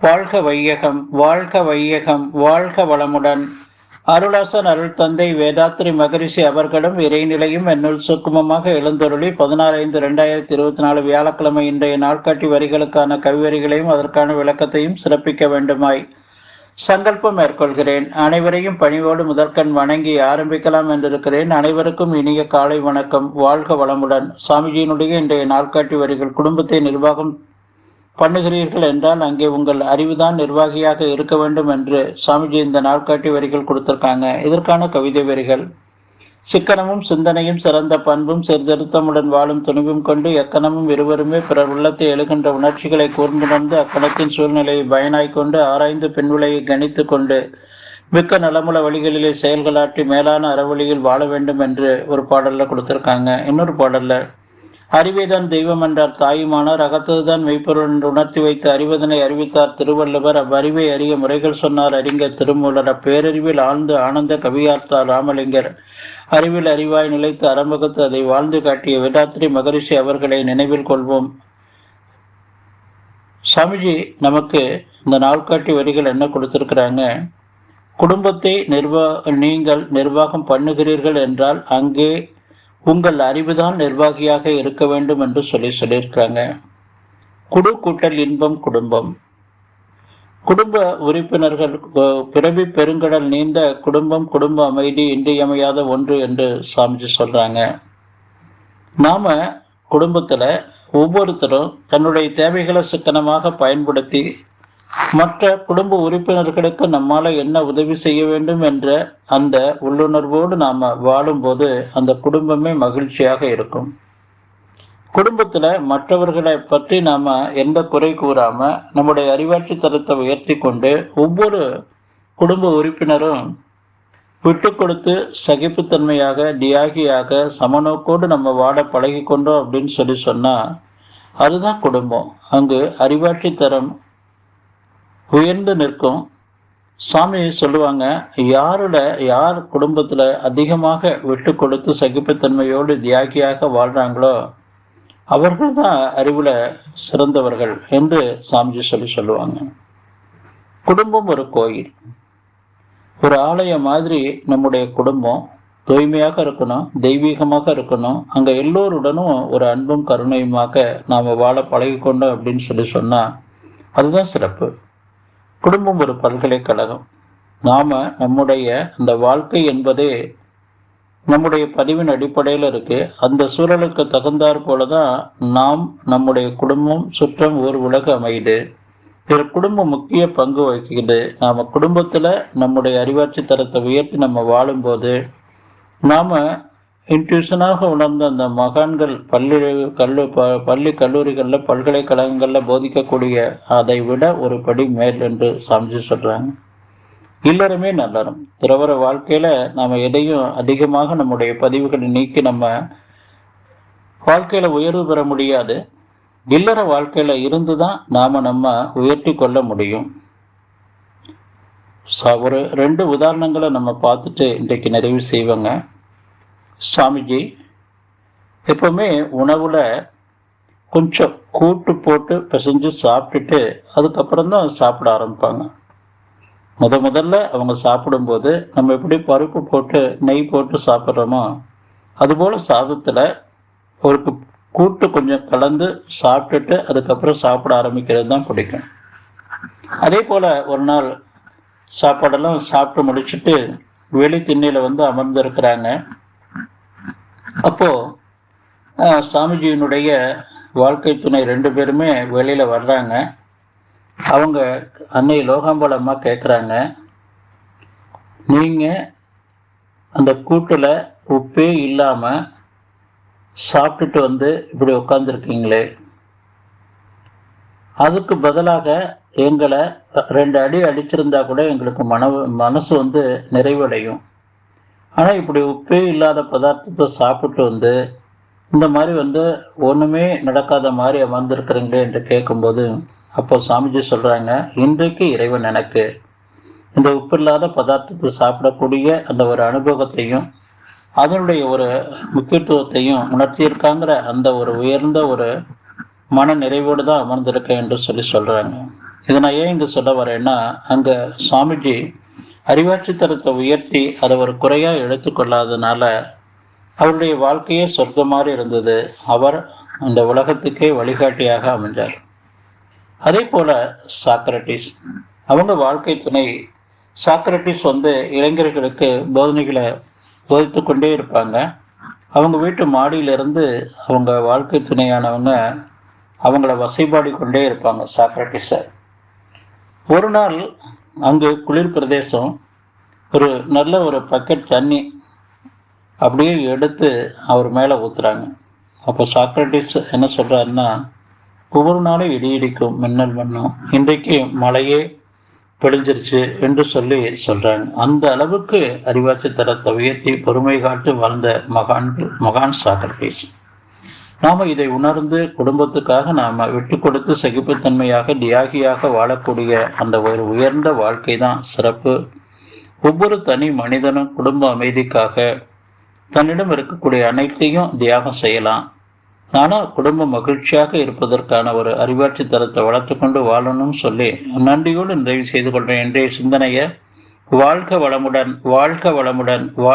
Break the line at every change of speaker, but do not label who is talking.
வாழ்க வையகம் வாழ்க வையகம் வாழ்க வளமுடன். அருளாசன் அருள் தந்தை வேதாத்ரி மகரிஷி அவர்களும் இறைநிலையும் என்னுள் சுக்குமமாக எழுந்தருளி பதினாறு ஐந்து ரெண்டாயிரத்தி இருபத்தி நாலு வியாழக்கிழமை இன்றைய நாட்காட்டி வரிகளுக்கான கவிவரிகளையும் அதற்கான விளக்கத்தையும் சிறப்பிக்க வேண்டுமாய் சங்கல்பம் மேற்கொள்கிறேன். அனைவரையும் பணிவோடு முதற்கண் வணங்கி ஆரம்பிக்கலாம் என்றிருக்கிறேன். அனைவருக்கும் இனிய காலை வணக்கம். வாழ்க வளமுடன். சாமிஜியினுடைய இன்றைய நாட்காட்டி வரிகள் குடும்பத்தை நிர்வாகம் பண்ணுகிறீர்கள் என்றால் அங்கே உங்கள் அறிவுதான் நிர்வாகியாக இருக்க வேண்டும் என்று சாமிஜி இந்த நாட்காட்டி வரிகள் கொடுத்திருக்காங்க. இதற்கான கவிதை வரிகள். சிக்கனமும் சிந்தனையும் சிறந்த பண்பும் சீர்திருத்தமுடன் வாழும் துணிவும் கொண்டு எக்கணமும் இருவருமே பிறர் உள்ளத்தை எழுகின்ற உணர்ச்சிகளை கூர்ந்துணர்ந்து அக்கணத்தின் சூழ்நிலையை பயனாய் கொண்டு ஆராய்ந்து பின்விளையை கணித்து கொண்டு மிக்க நலமுள்ள வழிகளிலே செயல்களாற்றி மேலான அறவழியில் வாழ வேண்டும் என்று ஒரு பாடல்ல கொடுத்திருக்காங்க. இன்னொரு பாடல்ல அறிவைதான் தெய்வம் என்றார் தாயுமானார். அகத்ததுதான் மெய்ப்பொருள் என்று உணர்த்தி வைத்து அறிவதனை அறிவித்தார் திருவள்ளுவர். அவ்வறிவை அறிய முறைகள் சொன்னார் அறிஞர் திருமூலர். அப்பேரறிவில் ஆழ்ந்து ஆனந்த கவியார்த்தார் ராமலிங்கர். அறிவில் அறிவாய் நிலைத்து அறம்பகுத்து அதை வாழ்ந்து காட்டிய விடாத்திரி மகரிஷி அவர்களை நினைவில் கொள்வோம். சாமிஜி நமக்கு இந்த நாள்காட்டி வரிகள் என்ன கொடுத்திருக்கிறாங்க? குடும்பத்தை நிர்வா நீங்கள் நிர்வாகம் பண்ணுகிறீர்கள் என்றால் அங்கே உங்கள் அறிவுதான் நிர்வாகியாக இருக்க வேண்டும் என்று சொல்லி சொல்லியிருக்கிறாங்க. குடு கூட்டல் இன்பம் குடும்பம். குடும்ப உறுப்பினர்கள் பிறவி பெருங்கடல் நீண்ட குடும்பம் குடும்ப அமைதி இன்றியமையாத ஒன்று என்று சாமிஜி சொல்றாங்க. நாம குடும்பத்துல ஒவ்வொருத்தரும் தன்னுடைய தேவைகளை சிக்கனமாக பயன்படுத்தி மற்ற குடும்ப உறுப்பினர்களுக்கு நம்மால என்ன உதவி செய்ய வேண்டும் என்ற அந்த உள்ளுணர்வோடு நாம வாழும்போது அந்த குடும்பமே மகிழ்ச்சியாக இருக்கும். குடும்பத்துல மற்றவர்களை பற்றி நாம எந்த குறை கூறாம நம்முடைய அறிவாட்சி தரத்தை உயர்த்தி கொண்டு ஒவ்வொரு குடும்ப உறுப்பினரும் விட்டு கொடுத்து சகிப்புத்தன்மையாக தியாகியாக சமநோக்கோடு நம்ம வாட பழகி கொண்டோம் அப்படின்னு சொல்லி சொன்னா அதுதான் குடும்பம். அங்கு அறிவாட்சி தரம் உயர்ந்து நிற்கும். சாமி சொல்லுவாங்க யாரோட யார் குடும்பத்தில் அதிகமாக விட்டு கொடுத்து சகிப்புத்தன்மையோடு தியாகியாக வாழ்கிறாங்களோ அவர்கள் தான் அறிவில் சிறந்தவர்கள் என்று சாமிஜி சொல்லி சொல்லுவாங்க. குடும்பம் ஒரு கோயில். ஒரு ஆலயம் மாதிரி நம்முடைய குடும்பம் தூய்மையாக இருக்கணும் தெய்வீகமாக இருக்கணும். அங்கே எல்லோருடனும் ஒரு அன்பும் கருணையுமாக நாம் வாழ பழகிக்கொண்டோம் அப்படின்னு சொல்லி சொன்னால் அதுதான் சிறப்பு. குடும்பம் ஒரு பல்கலைக்கழகம். நாம நம்முடைய அந்த வாழ்க்கை என்பதே நம்முடைய பதிவின் அடிப்படையில் இருக்கு. அந்த சூழலுக்கு தகுந்தாற் போலதான் நாம் நம்முடைய குடும்பம் சுற்றம் ஒரு உலக அமையுது இதில் குடும்பம் முக்கிய பங்கு வகிக்குது. நாம குடும்பத்துல நம்முடைய அறிவாட்சி தரத்தை உயர்த்தி நம்ம வாழும்போது நாம இன்ட்யூஷனாக உணர்ந்த அந்த மகான்கள் பள்ளி கல்லு பள்ளி கல்லூரிகளில் பல்கலைக்கழகங்களில் போதிக்கக்கூடிய அதை விட ஒரு படி மேல் என்று சாமிஜி சொல்கிறாங்க இல்லறமே நல்லறம். துறவர வாழ்க்கையில் நாம் எதையும் அதிகமாக நம்முடைய பதிவுகளை நீக்கி நம்ம வாழ்க்கையில் உயர்வு பெற முடியாது. இல்லற இருந்து தான் நாம் நம்ம உயர்த்தி கொள்ள முடியும். ஒரு ரெண்டு உதாரணங்களை நம்ம பார்த்துட்டு இன்றைக்கு நிறைவு செய்வோங்க. சாமிஜி எப்பவுமே உணவுல கொஞ்சம் கூட்டு போட்டு பிசைஞ்சு சாப்பிட்டுட்டு அதுக்கப்புறம் தான் சாப்பிட ஆரம்பிப்பாங்க. முத முதல்ல அவங்க சாப்பிடும்போது நம்ம எப்படி பருப்பு போட்டு நெய் போட்டு சாப்பிட்றோமோ அதுபோல் சாதத்தில் ஒரு கூட்டு கொஞ்சம் கலந்து சாப்பிட்டுட்டு அதுக்கப்புறம் சாப்பிட ஆரம்பிக்கிறது தான் பிடிக்கும். அதே போல் ஒரு நாள் சாப்பாடெல்லாம் சாப்பிட்டு முடிச்சுட்டு வெளி திண்ணையில் வந்து அமர்ந்திருக்கிறாங்க. அப்போ சாமிஜியினுடைய வாழ்க்கை துணை ரெண்டு பேருமே வெளியில வர்றாங்க. அவங்க அன்னை லோகாம்பாள் அம்மா கேட்குறாங்க நீங்க அந்த கூட்டில் உப்பே இல்லாம சாப்பிட்டுட்டு வந்து இப்படி உட்காந்துருக்கீங்களே அதுக்கு பதிலாக எங்களை ரெண்டு அடி அடிச்சிருந்தா கூட எங்களுக்கு மன மனசு வந்து நிறைவடையும். ஆனால் இப்படி உப்பே இல்லாத பதார்த்தத்தை சாப்பிட்டு வந்து இந்த மாதிரி வந்து ஒன்றுமே நடக்காத மாதிரி அமர்ந்திருக்கிறீங்களே என்று கேட்கும்போது அப்போ சாமிஜி சொல்கிறாங்க இன்றைக்கு இறைவன் எனக்கு. இந்த உப்பு இல்லாத பதார்த்தத்தை சாப்பிடக்கூடிய அந்த ஒரு அனுபவத்தையும் அதனுடைய ஒரு முக்கியத்துவத்தையும் உணர்த்தியிருக்காங்கிற அந்த ஒரு உயர்ந்த ஒரு மன நிறைவோடு தான் அமர்ந்திருக்கேன் என்று சொல்லி சொல்கிறாங்க இதை நான் ஏன் இங்கே சொல்ல வரேன்னா அங்கே சாமிஜி அறிவாட்சி தரத்தை உயர்த்தி அதை ஒரு குறையாக எடுத்துக்கொள்ளாதனால அவருடைய வாழ்க்கையே சொர்க்கம் இருந்தது. அவர் அந்த உலகத்துக்கே வழிகாட்டியாக அமைஞ்சார் அதே போல சாக்ரட்டிஸ் அவங்க வாழ்க்கை துணை. சாக்ரட்டிஸ் வந்து இளைஞர்களுக்கு போதனைகளை போதித்து கொண்டே இருப்பாங்க. அவங்க வீட்டு மாடியிலிருந்து அவங்க வாழ்க்கை துணையானவங்க அவங்கள வசைபாடி கொண்டே இருப்பாங்க சாக்ரட்டிஸை. ஒரு நாள் அங்கு குளிர் பிரதேசம் ஒரு நல்ல ஒரு பக்கெட் தண்ணி அப்படியே எடுத்து அவர் மேலே ஊற்றுறாங்க அப்போ சாக்ரட்டிஸ் என்ன சொல்கிறாருன்னா ஒவ்வொரு நாளும் இடி இடிக்கும் மின்னல் மண்ணும் இன்றைக்கு மழையே பிழிஞ்சிருச்சு என்று சொல்லி சொல்கிறாங்க அந்த அளவுக்கு அறிவாட்சி தரத்தை உயர்த்தி பொறுமை காட்டு வாழ்ந்த மகான் மகான் சாக்ரட்டிஸ் நாம இதை உணர்ந்து குடும்பத்துக்காக நாம விட்டு கொடுத்து சகிப்புத்தன்மையாக தியாகியாக வாழக்கூடிய அந்த ஒரு உயர்ந்த வாழ்க்கை தான் சிறப்பு. ஒவ்வொரு தனி மனிதனும் குடும்ப அமைதிக்காக தன்னிடம் இருக்கக்கூடிய அனைத்தையும் தியாகம் செய்யலாம். ஆனால் குடும்பம் மகிழ்ச்சியாக இருப்பதற்கான ஒரு அறிவாட்சி தரத்தை வளர்த்து கொண்டு வாழணும்னு சொல்லி நன்றியோடு நிறைவு செய்து கொள்வேன். இன்றைய சிந்தனையை வாழ்க வளமுடன் வாழ்க வளமுடன் வாழ்